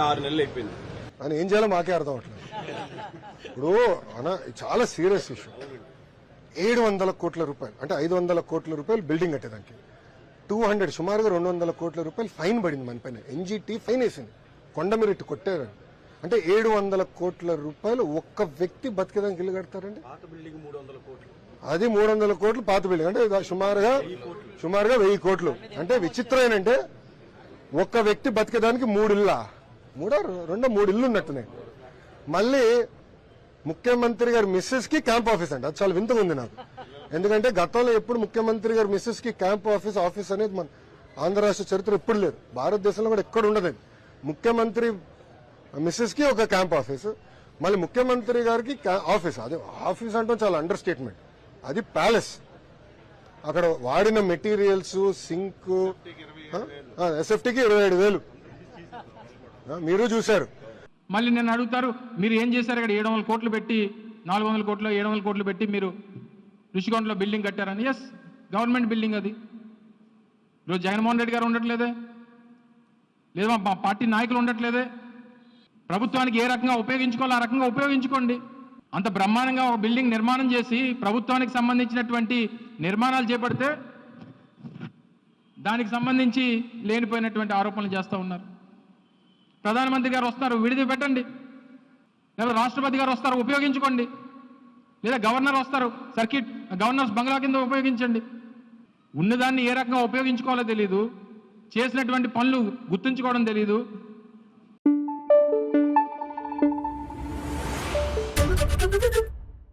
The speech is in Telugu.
ఆరు నెలలు అయిపోయింది. అని ఏం చేయాలో మాకే అర్థం అవట్లేదు. ఇప్పుడు అన్న చాలా సీరియస్ ఇష్యూ. ఏడు వందల కోట్ల రూపాయలు అంటే ఐదు వందల కోట్ల రూపాయలు బిల్డింగ్ కట్టేదానికి. టూ హండ్రెడ్ సుమారుగా రెండు వందల కోట్ల రూపాయలు ఫైన్ పడింది మన పైన. ఎన్జిటి ఫైన్ వేసింది. కొండ మీరు ఇట్టు కొట్టారని. అంటే ఏడు వందల కోట్ల రూపాయలు ఒక్క వ్యక్తి బతికేదానికి ఇల్లు కడతారండి? అది మూడు వందల కోట్లు పాత బిల్డింగ్. అంటే సుమారుగా సుమారుగా వెయ్యి కోట్లు. అంటే విచిత్రం ఏంటంటే ఒక్క వ్యక్తి బతికేదానికి మూడు? ఇల్లా మూడో రెండో మూడు ఇల్లు ఉన్నట్టున్నాయి. మళ్ళీ ముఖ్యమంత్రి గారి మిస్సెస్కి క్యాంప్ ఆఫీస్ అండి. అది చాలా వింతగా ఉంది నాకు. ఎందుకంటే గతంలో ఎప్పుడు ముఖ్యమంత్రి గారి మిస్సెస్కి క్యాంప్ ఆఫీస్ ఆఫీస్ అనేది మన ఆంధ్ర రాష్ట్ర చరిత్ర ఎప్పుడు లేదు. భారతదేశంలో కూడా ఎక్కడ ఉండదు ముఖ్యమంత్రి మిస్సెస్కి ఒక క్యాంప్ ఆఫీస్ మళ్ళీ ముఖ్యమంత్రి గారికి ఆఫీస్. అది ఆఫీస్ అంటే చాలా అండర్ స్టేట్మెంట్ అది ప్యాలెస్. అక్కడ వాడిన మెటీరియల్స్ సింక్ ఎస్ఎఫ్టీకి ఇరవై ఏడు వేలు. మీరు చూశారు. మళ్ళీ నేను అడుగుతారు మీరు ఏం చేశారు ఇక్కడ? ఏడు వందల కోట్లు పెట్టి నాలుగు వందల కోట్లు ఏడు వందల కోట్లు పెట్టి మీరు రుషికొండలో బిల్డింగ్ కట్టారని. ఎస్ గవర్నమెంట్ బిల్డింగ్ అది. ఈరోజు జగన్మోహన్ రెడ్డి గారు ఉండట్లేదే? లేదా మా పార్టీ నాయకులు ఉండట్లేదే? ప్రభుత్వానికి ఏ రకంగా ఉపయోగించుకోవాలో ఆ రకంగా ఉపయోగించుకోండి. అంత బ్రహ్మాండంగా ఒక బిల్డింగ్ నిర్మాణం చేసి ప్రభుత్వానికి సంబంధించినటువంటి నిర్మాణాలు చేపడితే దానికి సంబంధించి లేనిపోయినటువంటి ఆరోపణలు చేస్తూ ఉన్నారు. ప్రధానమంత్రి గారు వస్తారు విడిది పెట్టండి. లేదా రాష్ట్రపతి గారు వస్తారు ఉపయోగించుకోండి. లేదా గవర్నర్ వస్తారు సర్కిట్ గవర్నర్స్ బంగ్లా కింద ఉపయోగించండి. ఉన్నదాన్ని ఏ రకంగా ఉపయోగించుకోవాలో తెలియదు చేసినటువంటి పనులు గుర్తుంచుకోవడం తెలియదు